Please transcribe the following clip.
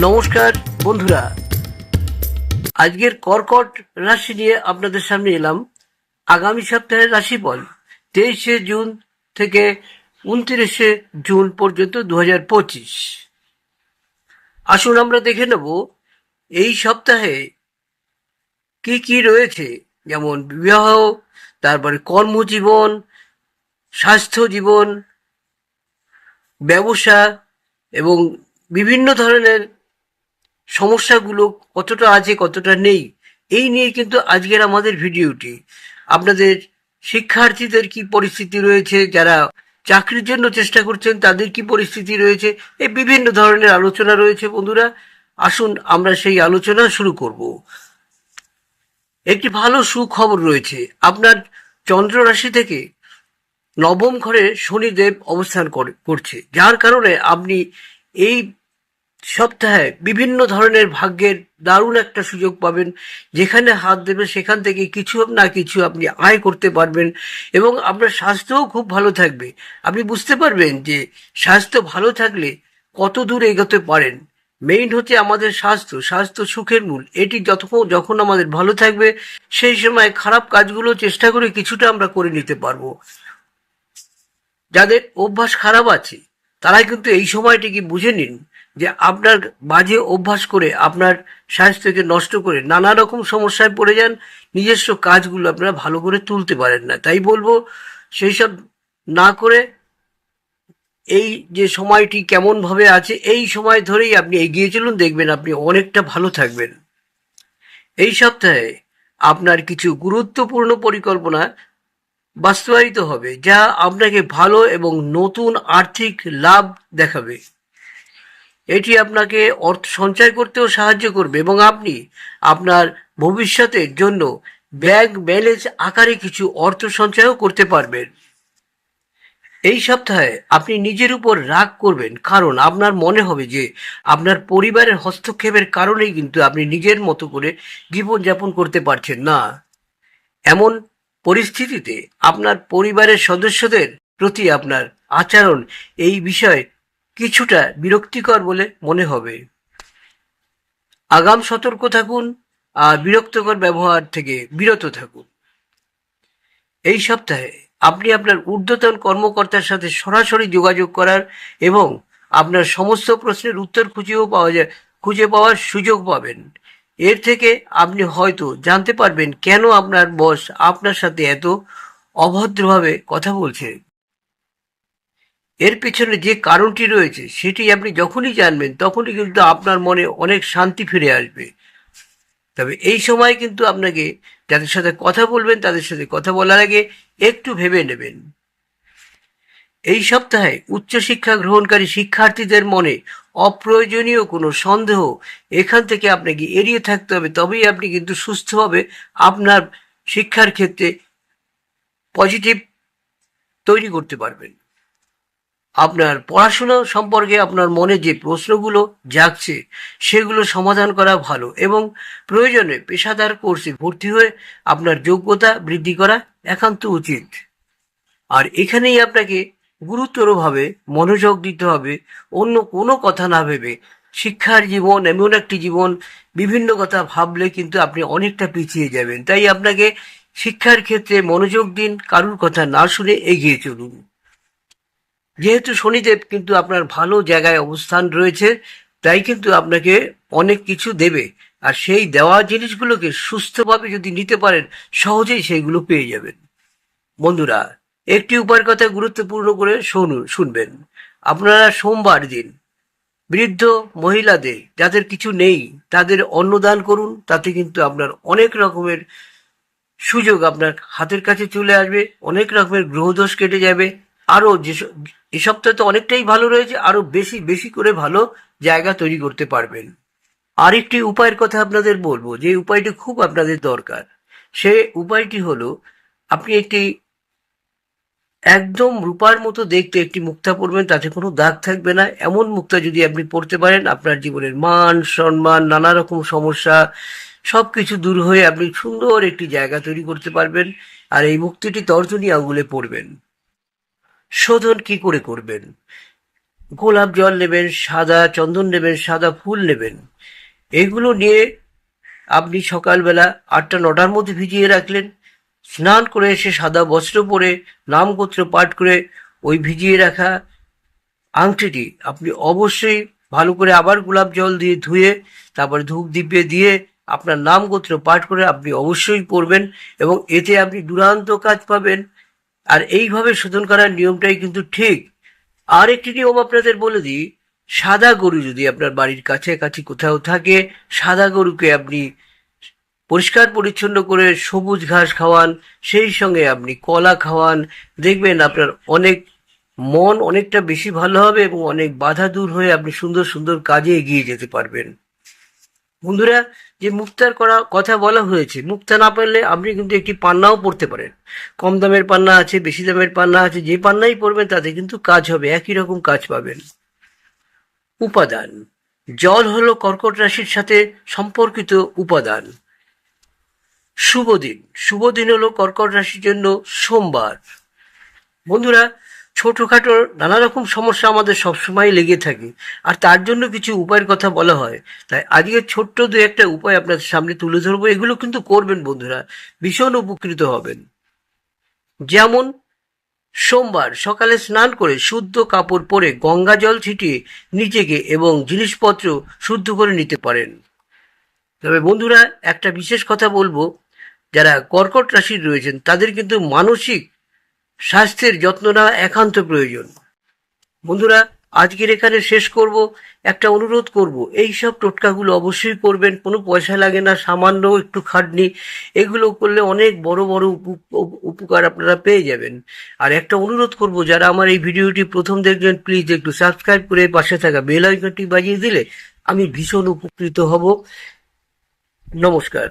নমস্কার, বন্ধুরা। আজকের কর্কট রাশি নিয়ে আপনাদের সামনে এলাম। আগামী সপ্তাহের রাশিফল তেইশে জুন থেকে উনত্রিশে জুন পর্যন্ত দু হাজার পঁচিশ। আসুন আমরা দেখে নেব, এই সপ্তাহে কি কি রয়েছে? যেমন বিবাহ, তারপরে কর্মজীবন, স্বাস্থ্য জীবন, ব্যবসা এবং বিভিন্ন ধরনের সমস্যাগুলো কতটা আছে, কতটা নেই, এই নিয়ে কিন্তু আজকের আমাদের ভিডিওটি। আপনাদের শিক্ষার্থীদের কি পরিস্থিতি রয়েছে, যারা চাকরির জন্য চেষ্টা করছেন, তাদের কি পরিস্থিতি রয়েছে, এই বিভিন্ন ধরনের আলোচনা রয়েছে বন্ধুরা। আসুন আমরা সেই আলোচনা শুরু করব। একটি ভালো সুখবর রয়েছে, আপনার চন্দ্র রাশি থেকে নবম ঘরে শনিদেব অবস্থান করে- করছে, যার কারণে আপনি এই সপ্তাহে বিভিন্ন ধরনের ভাগ্যের দারুণ একটা সুযোগ পাবেন। যেখানে হাত দেবে সেখান থেকে কিছু না কিছু আপনি আয় করতে পারবেন এবং আপনার স্বাস্থ্যও খুব ভালো থাকবে। আপনি বুঝতে পারবেন যে স্বাস্থ্য ভালো থাকলে কত দূর এগোতে পারেন। মেইন হচ্ছে আমাদের স্বাস্থ্য। স্বাস্থ্য সুখের মূল। এটি যতক্ষণ, যখন আমাদের ভালো থাকবে, সেই সময় খারাপ কাজগুলো চেষ্টা করে কিছুটা আমরা করে নিতে পারব। যাদের অভ্যাস খারাপ আছে তারা কিন্তু এই সময়টিকে বুঝে নিন। যে আপনার বাজে অভ্যাস করে আপনার স্বাস্থ্যকে নষ্ট করে নানা রকম সমস্যায় পড়ে যান, নিজস্ব কাজগুলো আপনারা ভালো করে তুলতে পারেন না। তাই বলব সেই সব না করে এই যে সময়টি কেমন ভাবে আছে, এই সময় ধরেই আপনি এগিয়ে চলুন, দেখবেন আপনি অনেকটা ভালো থাকবেন। এই সপ্তাহে আপনার কিছু গুরুত্বপূর্ণ পরিকল্পনা বাস্তবায়িত হবে, যা আপনাকে ভালো এবং নতুন আর্থিক লাভ দেখাবে। এটি আপনাকে অর্থ সঞ্চয় করতেও সাহায্য করবে এবং আপনি আপনার ভবিষ্যতের জন্য ব্যাংক ব্যালেন্স আকারে কিছু অর্থ সঞ্চয়ও করতে পারবেন। এই সপ্তাহে আপনি নিজের উপর রাগ করবেন, কারণ আপনার মনে হবে যে আপনার পরিবারের হস্তক্ষেপের কারণেই কিন্তু আপনি নিজের মতো করে জীবনযাপন করতে পারছেন না। এমন পরিস্থিতিতে আপনার পরিবারের সদস্যদের প্রতি আপনার আচরণ এই বিষয়ে কিছুটা বিরক্তিকর বলে মনে হবে। আগাম সতর্ক থাকুন আর বিরক্তকর ব্যবহার থেকে বিরত থাকুন। এই সপ্তাহে আপনি আপনার ঊর্ধ্বতন কর্মকর্তার সাথে সরাসরি যোগাযোগ করার এবং আপনার সমস্ত প্রশ্নের উত্তর খুঁজেও পাওয়া যায়, খুঁজে পাওয়ার সুযোগ পাবেন। এর থেকে আপনি হয়তো জানতে পারবেন কেন আপনার বস আপনার সাথে এত অভদ্রভাবে কথা বলছে। এর পেছনে যে কারণটি রয়েছে, সেটি আপনি যখনই জানবেন, তখনই কিন্তু আপনার মনে অনেক শান্তি ফিরে আসবে। তবে এই সময় কিন্তু আপনাকে যাদের সাথে কথা বলবেন, তাদের সাথে কথা বলার আগে একটু ভেবে নেবেন। এই সপ্তাহে উচ্চশিক্ষা গ্রহণকারী শিক্ষার্থীদের মনে অপ্রয়োজনীয় কোনো সন্দেহ এখান থেকে আপনাকে এড়িয়ে থাকতে হবে। তবেই আপনি কিন্তু সুস্থভাবে আপনার শিক্ষার ক্ষেত্রে পজিটিভ তৈরি করতে পারবেন। আপনার পড়াশোনা সম্পর্কে আপনার মনে যে প্রশ্নগুলো জাগছে, সেগুলো সমাধান করা ভালো এবং প্রয়োজনে পেশাদার কোর্সে ভর্তি হয়ে আপনার যোগ্যতা বৃদ্ধি করা একান্ত উচিত। আর এখানেই আপনাকে গুরুতরভাবে মনোযোগ দিতে হবে, অন্য কোনো কথা না ভেবে। শিক্ষার জীবন এমন একটি জীবন, বিভিন্ন কথা ভাবলে কিন্তু আপনি অনেকটা পিছিয়ে যাবেন। তাই আপনাকে শিক্ষার ক্ষেত্রে মনোযোগ দিন, কারুর কথা না শুনে এগিয়ে চলুন। যেহেতু শনিদেব কিন্তু আপনার ভালো জায়গায় অবস্থান রয়েছে, তাই কিন্তু আপনাকে অনেক কিছু দেবে। আর সেই দেওয়া জিনিসগুলোকে সুস্থভাবে যদি নিতে পারেন, সহজেই সেইগুলো পেয়ে যাবেন। বন্ধুরা, একটি উপায়ের কথা গুরুত্বপূর্ণ করে শুনুন শুনবেন। আপনারা সোমবার দিন বৃদ্ধ মহিলাদের, যাদের কিছু নেই, তাদের অন্নদান করুন। তাতে কিন্তু আপনার অনেক রকমের সুযোগ আপনার হাতের কাছে চলে আসবে, অনেক রকমের গ্রহদোষ কেটে যাবে। আরও যে সপ্তাহে তো অনেকটাই ভালো রয়েছে আরও বেশি বেশি করে ভালো জায়গা তৈরি করতে পারবেন। আরেকটি উপায়ের কথা আপনাদের বলব, যে উপায়টি খুব আপনাদের দরকার। সে উপায়টি হলো, আপনি একটি একদম রূপার মতো দেখতে একটি মুক্তা পরবেন তাতে কোনো দাগ থাকবে না। এমন মুক্তা যদি আপনি পড়তে পারেন, আপনার জীবনের মান, সম্মান, নানা রকম সমস্যা সব কিছু দূর হয়ে আপনি সুন্দর একটি জায়গা তৈরি করতে পারবেন, আর এই মুক্তিটি তর্জনী আঙুলে পড়বেন। শোধন কি করে করবেন? গোলাপ জল নেবেন, সাদা চন্দন নেবেন, সাদা ফুল নেবেন। এগুলো নিয়ে আপনি সকালবেলা আটটা, নটার মধ্যে ভিজিয়ে রাখলেন। স্নান করে এসে সাদা বস্ত্র পরে, নামগোত্র পাঠ করে ওই ভিজিয়ে রাখা আংটিটি আপনি অবশ্যই ভালো করে আবার গোলাপ জল দিয়ে ধুয়ে, তারপরে ধূপ দিব্যে দিয়ে আপনার নাম গোত্র পাঠ করে আপনি অবশ্যই পড়বেন এবং এতে আপনি দুরান্ত কাজ পাবেন। আর এইভাবে শোধন করার নিয়মটাই কিন্তু ঠিক। আর একটি নিয়ম আপনাদের বলে দিই, সাদা গরু যদি আপনার বাড়ির কাছাকাছি কোথাও থাকে, সাদা গরুকে আপনি পরিষ্কার পরিচ্ছন্ন করে সবুজ ঘাস খাওয়ান, সেই সঙ্গে আপনি কলা খাওয়ান। দেখবেন আপনার অনেক মন অনেকটা বেশি ভালো হবে এবং অনেক বাধা দূর হয়ে আপনি সুন্দর সুন্দর কাজে এগিয়ে যেতে পারবেন। বন্ধুরা, যে মুক্তার করা কথা বলা হয়েছে মুক্তা না পারলে আপনি কিন্তু একটি পান্নাও পড়তে পারেন। কম দামের পান্না আছে, বেশি দামের পান্না আছে, যে পান্নাই পড়বেন তাতে কিন্তু কাজ হবে, একই রকম কাজ পাবেন। উপাদান, জল হলো কর্কট রাশির সাথে সম্পর্কিত উপাদান। শুভ দিন শুভ দিন হলো কর্কট রাশির জন্য সোমবার। বন্ধুরা ছোটখাটো নানা রকম সমস্যা আমাদের সবসময় লেগে থাকে। আর তার জন্য কিছু উপায়ের কথা বলা হয়। তাই আজকে ছোট্ট দু একটা উপায় আপনাদের সামনে তুলে ধরবো। এগুলো কিন্তু করবেন বন্ধুরা। ভীষণ উপকৃত হবেন। যেমন, সোমবার সকালে স্নান করে শুদ্ধ কাপড় পরে গঙ্গা জল ছিটিয়ে নিজেকে এবং জিনিসপত্র শুদ্ধ করে নিতে পারেন। তবে বন্ধুরা, একটা বিশেষ কথা বলব। যারা কর্কট রাশির রয়েছেন, তাদের কিন্তু মানসিক স্বাস্থ্যের যত্ন নেওয়া একান্ত প্রয়োজন। বন্ধুরা, আজকের এখানে শেষ করব। একটা অনুরোধ করব, এই সব টোটকাগুলো অবশ্যই করবেন, কোনো পয়সা লাগে না, সামান্য একটু খাটনি, এগুলো করলে অনেক বড় বড় উপ- উপ- উপকার আপনারা পেয়ে যাবেন। আর একটা অনুরোধ করব, যারা আমার এই ভিডিওটি প্রথম দেখবেন, প্লিজ একটু সাবস্ক্রাইব করে পাশে থাকা বেল আইকনটি বাজিয়ে দিলে আমি ভীষণ উপকৃত হব। নমস্কার।